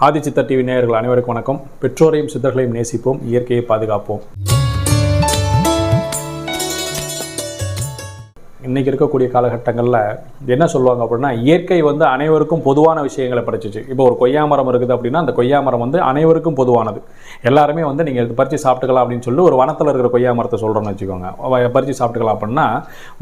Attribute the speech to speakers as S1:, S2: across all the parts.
S1: ஆதிச்சித்த TV நேயர்கள் அனைவருக்கும் வணக்கம். பெற்றோரையும் சித்தர்களையும் நேசிப்போம். இயற்கையை பாதுகாப்போம். இன்றைக்கி இருக்கக்கூடிய காலகட்டங்களில் என்ன சொல்லுவாங்க அப்படின்னா இயற்கை வந்து அனைவருக்கும் பொதுவான விஷயங்களை படைச்சிச்சு. இப்போ ஒரு கொய்யா மரம் இருக்குது அப்படின்னா அந்த கொய்யா மரம் வந்து அனைவருக்கும் பொதுவானது. எல்லாருமே வந்து நீங்கள் இது பறித்து சாப்பிட்டுக்கலாம் அப்படின்னு சொல்லி ஒரு வனத்தில் இருக்கிற கொய்யா மரத்தை சொல்கிறோன்னு வச்சுக்கோங்க. பறித்து சாப்பிட்டுக்கலாம் அப்படின்னா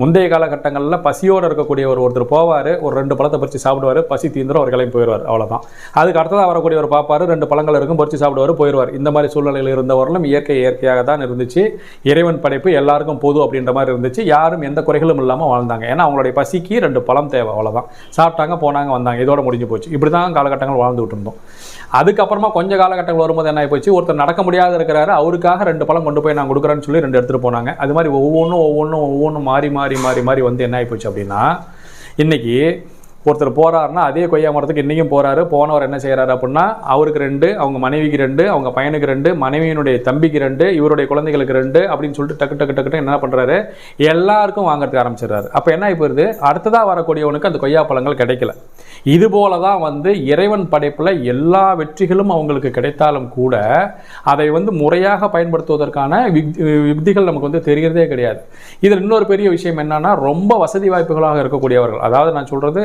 S1: முந்தைய காலகட்டங்களில் பசியோடு இருக்கக்கூடிய ஒரு ஒருத்தர் போவார் ஒரு ரெண்டு பழத்தை பறித்து சாப்பிடுவார் பசி தீந்திரம் அவர் கிளம்பி போயிடுவார் அவ்வளோதான் அதுக்கு அடுத்ததாக வரக்கூடிய ஒரு பாப்பார் ரெண்டு பழங்கள் இருக்கும் பறித்து சாப்பிடுவார் போயிடுவார் இந்த மாதிரி சூழ்நிலையில் இருந்தவர்களும் இயற்கை இயற்கையாக தான் இருந்துச்சு. இறைவன் படைப்பு எல்லாருக்கும் பொது அப்படின்ற மாதிரி இருந்துச்சு. யாரும் எந்த குறைகளும் இல்லாமல் வாழ்ந்தாங்க. ஏன்னா அவங்களுடைய பசிக்கு ரெண்டு பழம் தேவை அவ்வளோதான் சாப்பிட்டாங்க போனாங்க வந்தாங்க. இதோட முடிஞ்சு போச்சு. இப்படி தான் காலகட்டங்கள் வாழ்ந்துகிட்டு இருந்தோம் அதுக்கப்புறமா கொஞ்சம் காலகட்டங்கள் வரும்போது என்ன போச்சு ஒருத்தர் நடக்க முடியாத இருக்கிறாரு. அவருக்காக ரெண்டு பழம் கொண்டு போய் நான் கொடுக்குறேன்னு சொல்லி ரெண்டு எடுத்துகிட்டு போனாங்க. அது மாதிரி ஒவ்வொன்றும் ஒவ்வொன்றும் ஒவ்வொன்றும் மாறி மாறி மாறி மாறி வந்து என்ன ஆகிப்போச்சு அப்படின்னா இன்றைக்கி ஒருத்தர் போகிறாருன்னா அதே கொய்யா மரத்துக்கு இன்றைக்கும் போறாரு. போனவர் என்ன செய்கிறாரு அப்படின்னா அவருக்கு ரெண்டு அவங்க மனைவிக்கு ரெண்டு அவங்க பையனுக்கு ரெண்டு மனைவியினுடைய தம்பிக்கு ரெண்டு இவருடைய குழந்தைகளுக்கு ரெண்டு அப்படின்னு சொல்லிட்டு டக்கு டக்கு டக்கு என்ன பண்ணுறாரு எல்லாருக்கும் வாங்குறதுக்கு ஆரம்பிச்சிடுறாரு. அப்போ என்ன ஆகி போயிருது? அடுத்ததாக வரக்கூடியவனுக்கு அந்த கொய்யா பழங்கள் கிடைக்கல. இது போல தான் வந்து இறைவன் படைப்பில் எல்லா வெற்றிகளும் அவங்களுக்கு கிடைத்தாலும் கூட அதை வந்து முறையாக பயன்படுத்துவதற்கான யுக்திகள் நமக்கு வந்து தெரிகிறதே கிடையாது. இதில் இன்னொரு பெரிய விஷயம் என்னன்னா ரொம்ப வசதி வாய்ப்புகளாக இருக்கக்கூடியவர்கள் அதாவது நான் சொல்றது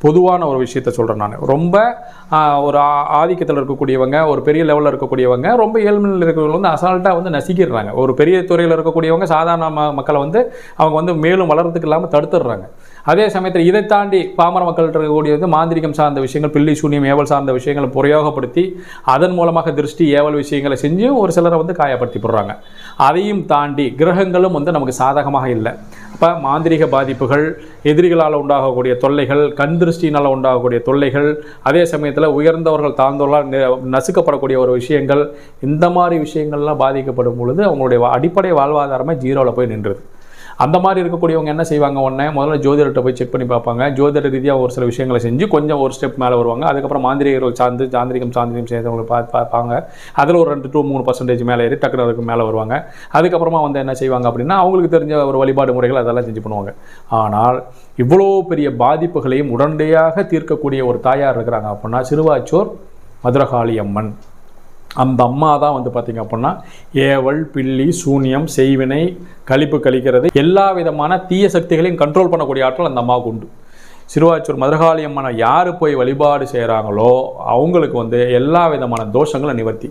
S1: பொதுவான ஒரு விஷயத்த சொல்கிறேன் நான். ரொம்ப ஒரு ஆ- ஆதிக்கத்தில் இருக்கக்கூடியவங்க ஒரு பெரிய லெவலில் இருக்கக்கூடியவங்க ரொம்ப ஏழ்மையில் இருக்கிறவங்க வந்து அசால்ட்டாக வந்து நசிக்கிடுறாங்க. ஒரு பெரிய துறையில் இருக்கக்கூடியவங்க சாதாரண ம- மக்களை வந்து அவங்க வந்து மேலும் வளர்றதுக்கு இல்லாமல் தடுத்துடுறாங்க. அதே சமயத்தில் இதை தாண்டி பாமர மக்கள் இருக்கக்கூடிய வந்து மாந்திரிகம் சார்ந்த விஷயங்கள் பில்லி சூனியம் ஏவல் சார்ந்த விஷயங்களை பிரயோகப்படுத்தி அதன் மூலமாக திருஷ்டி ஏவல் விஷயங்களை செஞ்சு ஒரு சிலரை வந்து காயப்படுத்தி போடுறாங்க அதையும் தாண்டி கிரகங்களும் வந்து நமக்கு சாதகமாக இல்லை. அப்போ மாந்திரிக பாதிப்புகள் எதிரிகளால் உண்டாகக்கூடிய தொல்லைகள் கண் திருஷ்டினால் உண்டாகக்கூடிய தொல்லைகள் அதே சமயத்தில் உயர்ந்தவர்கள் தாழ்ந்தவர்களால் நசுக்கப்படக்கூடிய ஒரு விஷயங்கள் இந்த மாதிரி விஷயங்கள்லாம் பாதிக்கப்படும் பொழுது அவங்களுடைய அடிப்படை வாழ்வாதாரமே ஜீரோவில் போய் நின்றுது. அந்த மாதிரி இருக்கக்கூடியவங்க என்ன செய்வாங்க? உடனே முதல்ல ஜோதிடர்கிட்ட போய் செக் பண்ணி பார்ப்பாங்க. ஜோதிட ரீதியாக ஒரு சில விஷயங்களை செஞ்சு கொஞ்சம் ஒரு ஸ்டெப் மேலே வருவாங்க. அதுக்கப்புறம் மாந்திரிகர்கள் சார்ந்து சாந்திரிகம் சாந்திரிகம் செய்தவங்களை பார்ப்பாங்க. அதில் ஒரு ரெண்டு டூ மூணு பர்சன்டேஜ் மேலே ஏறி டக்குனு அதுக்கு மேலே வருவாங்க. அதுக்கப்புறமா வந்து என்ன செய்வாங்க அப்படின்னா அவங்களுக்கு தெரிஞ்ச ஒரு வழிபாடு முறைகள் அதெல்லாம் செஞ்சு பண்ணுவாங்க. ஆனால் இவ்வளோ பெரிய பாதிப்புகளையும் உடனடியாக தீர்க்கக்கூடிய ஒரு தாயார் இருக்கிறாங்க அப்படின்னா சிறுவாச்சோர் மதுரகாளி அம்மன். அந்த அம்மா தான் வந்து பார்த்திங்க அப்படின்னா ஏவல் பில்லி சூனியம் செய்வினை கழிப்பு கழிக்கிறது எல்லா விதமான தீய சக்திகளையும் கண்ட்ரோல் பண்ணக்கூடிய ஆற்றல் அந்த அம்மாவுக்கு உண்டு. சிறுவாச்சூர் மதுரகாளி அம்மனை யார் போய் வழிபாடு செய்கிறாங்களோ அவங்களுக்கு வந்து எல்லா விதமான தோஷங்களும் நிவர்த்தி.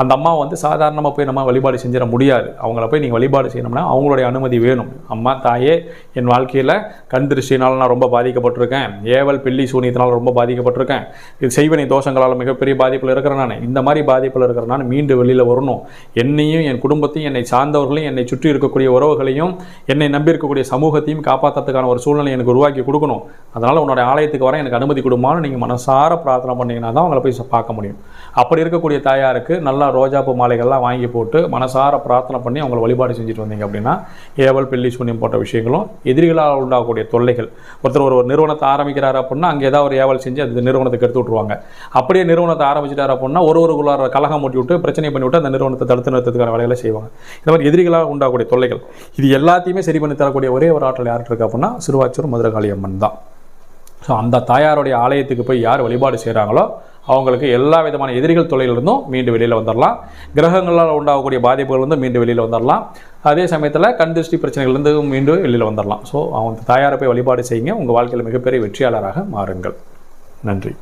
S1: அந்த அம்மா வந்து சாதாரணமாக போய் நம்ம வழிபாடு செஞ்சிட முடியாது. அவங்கள போய் நீங்கள் வழிபாடு செய்யணும்னா அவங்களுடைய அனுமதி வேணும். அம்மா தாயே என் வாழ்க்கையில் கண் திருஷ்டினால் நான் ரொம்ப பாதிக்கப்பட்டிருக்கேன். ஏவல் பில்லி சூனியத்தினால் ரொம்ப பாதிக்கப்பட்டிருக்கேன். இது செய்வினை தோஷங்களால் மிகப்பெரிய பாதிப்பில் இருக்கிறேன் நான். இந்த மாதிரி பாதிப்பில் இருக்கிற நான் மீண்டு வெளியில் வரணும். என்னையும் என் குடும்பத்தையும் என்னை சார்ந்தவர்களையும் என்னை சுற்றி இருக்கக்கூடிய உறவுகளையும் என்னை நம்பியிருக்கக்கூடிய சமூகத்தையும் காப்பாற்றுறதுக்கான ஒரு சூழ்நிலை எனக்கு உருவாக்கி கொடுக்கணும். அதனால் உன்னோட ஆலயத்துக்கு வர எனக்கு அனுமதி கொடுமான்னு நீங்கள் மனசார பிரார்த்தனை பண்ணீங்கன்னா தான் அவங்கள போய் பார்க்க முடியும். அப்படி இருக்கக்கூடிய தாயாருக்கு நல்லா ரோஜாப்பூ மாலைகள்லாம் வாங்கி போட்டு மனசார பிரார்த்தனை பண்ணி அவங்கள வழிபாடு செஞ்சுட்டு வந்தீங்க அப்படின்னா ஏவல் பில்லி சூன்யம் போன்ற விஷயங்களும் எதிரிகளால் உண்டாகக்கூடிய தொல்லைகள். ஒருத்தர் ஒரு ஒரு நிறுவனத்தை ஆரம்பிக்கிறார் அப்படின்னா அங்கே ஏதாவது ஒரு ஏவல் செஞ்சு அந்த நிறுவனத்துக்கு எடுத்து விட்ருவாங்க அப்படியே நிறுவனத்தை ஆரம்பிச்சிட்டாரு அப்படின்னா ஒரு ஒரு கலகம் மூட்டி விட்டு பிரச்சனை பண்ணிவிட்டு அந்த நிறுவனத்தை தடுத்து நிறுத்தத்துக்கான வேலைகளை செய்வாங்க. இந்த மாதிரி எதிரிகளால் உண்டாகக்கூடிய தொல்லைகள். இது எல்லாத்தையுமே சரி பண்ணி தரக்கூடிய ஒரே ஒரு ஆற்றல் யார்கிட்ட இருக்குது அப்படின்னா சிறுவாச்சூர் மதுரகாளி அம்மன் தான். ஸோ அந்த தாயாருடைய ஆலயத்துக்கு போய் யார் வழிபாடு செய்கிறாங்களோ அவங்களுக்கு எல்லா விதமான எதிரிகள் தொல்லையிலிருந்தும் மீண்டு வெளியில் வந்துடலாம் கிரகங்களால் உண்டாகக்கூடிய பாதிப்புகள் வந்து மீண்டு வெளியில் வந்துடலாம் அதே சமயத்தில் கண் திருஷ்டி பிரச்சனைகள்லேருந்து மீண்டு வெளியில் வந்துடலாம் ஸோ அவங்க தாயாரை போய் வழிபாடு செய்யுங்க. உங்கள் வாழ்க்கையில் மிகப்பெரிய வெற்றியாளராக மாறுங்கள். நன்றி.